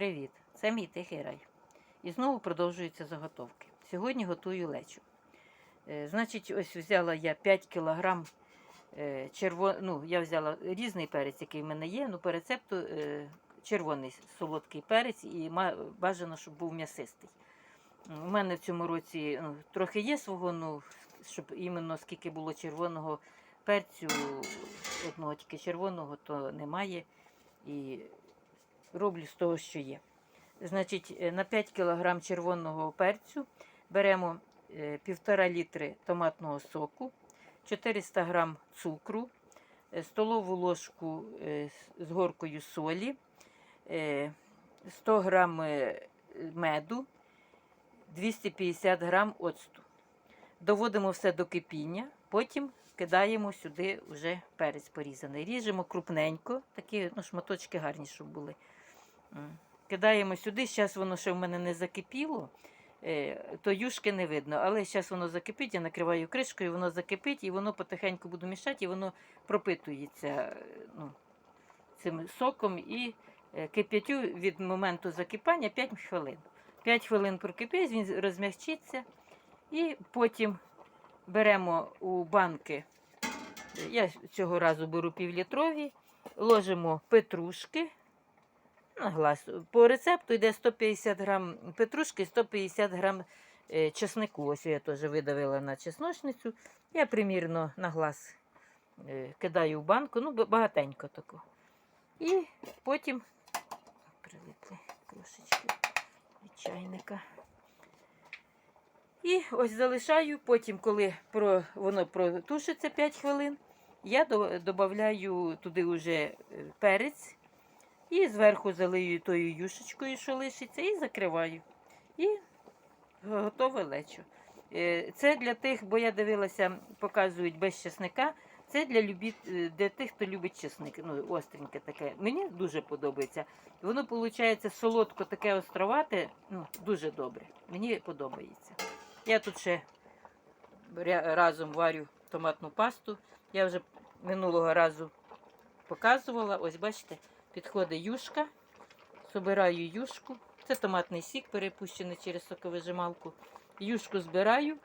Привіт! Це мій тихий рай. І знову продовжуються заготовки. Сьогодні готую лечу. Е, значить, ось взяла я 5 кг червоного. Ну, я взяла різний перець, який в мене є. Ну, по рецепту е, червоний солодкий перець і бажано, щоб був м'ясистий. У мене в цьому році ну, трохи є свого, ну, щоб іменно скільки було червоного перцю, одного тільки червоного, то немає. І роблю з того, що є. Значить, е, на 5 кг червоного перцю беремо е, 1,5 літри томатного соку, 400 г цукру, е, столову ложку е, з- горкою солі, е, 100 г меду, 250 г оцту. Доводимо все до кипіння, потім кидаємо сюди вже перець порізаний. Ріжемо крупненько, такі ну, шматочки гарні, щоб були. Кидаємо сюди, зараз воно ще в мене не закипіло, е, то юшки не видно. Але зараз воно закипить, я накриваю кришкою, воно закипить і воно потихеньку буду мішати, і воно пропитується е, ну, цим соком і е, кип'ятю від моменту закипання 5 хвилин. 5 хвилин прокипить, він розмягчиться. І потім беремо у банки, я цього разу беру півлітрові, ложимо петрушки. По рецепту йде 150 грам петрушки, 150 грам е, чеснику. Ось я теж видавила на чесночницю. Я примірно на глаз е, кидаю в банку, ну багатенько тако. І потім прилипли трошечки від чайника. І ось залишаю, потім, коли про, воно протушиться 5 хвилин, я додаю туди вже е, перець і зверху залию тою юшечкою, що лишиться, і закриваю. І готове лечо. Е, Це для тих, бо я дивилася, показують без чесника. Це для, любі... е, для тих, хто любить чесник. Ну, остреньке таке. Мені дуже подобається. Воно виходить солодко таке островате, ну, дуже добре. Мені подобається. Я тут ще разом варю томатну пасту. Я вже минулого разу показувала. Ось бачите, підходить юшка. Собираю юшку. Це томатний сік, перепущений через соковижималку. Юшку збираю.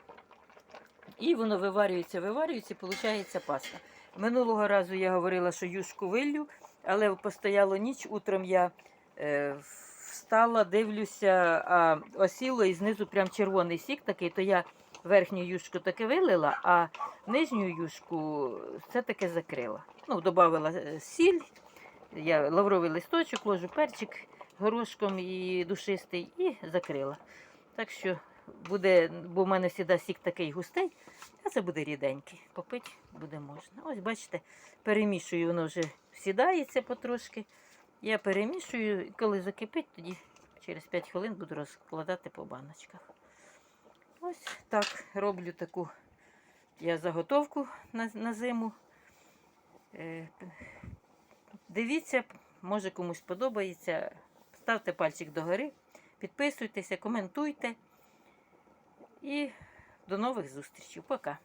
І воно виварюється, виварюється, і виходить паста. Минулого разу я говорила, що юшку виллю, але постояло ніч. Утром я е, встала, дивлюся, а осіло і знизу прям червоний сік такий, то я верхню юшку таки вилила, а нижню юшку все таки закрила. Ну, додавала е, сіль, я лавровий листочок, ложу перчик горошком і душистий і закрила. Так що буде, бо в мене завжди сік такий густий, а це буде ріденький. Попити буде можна. Ось бачите, перемішую, воно вже сідається потрошки. Я перемішую, коли закипить, тоді через 5 хвилин буду розкладати по баночках. Ось так роблю таку я заготовку на, на зиму. Дивіться, може комусь подобається. Ставте пальчик догори, підписуйтеся, коментуйте. І до нових зустрічей. Пока.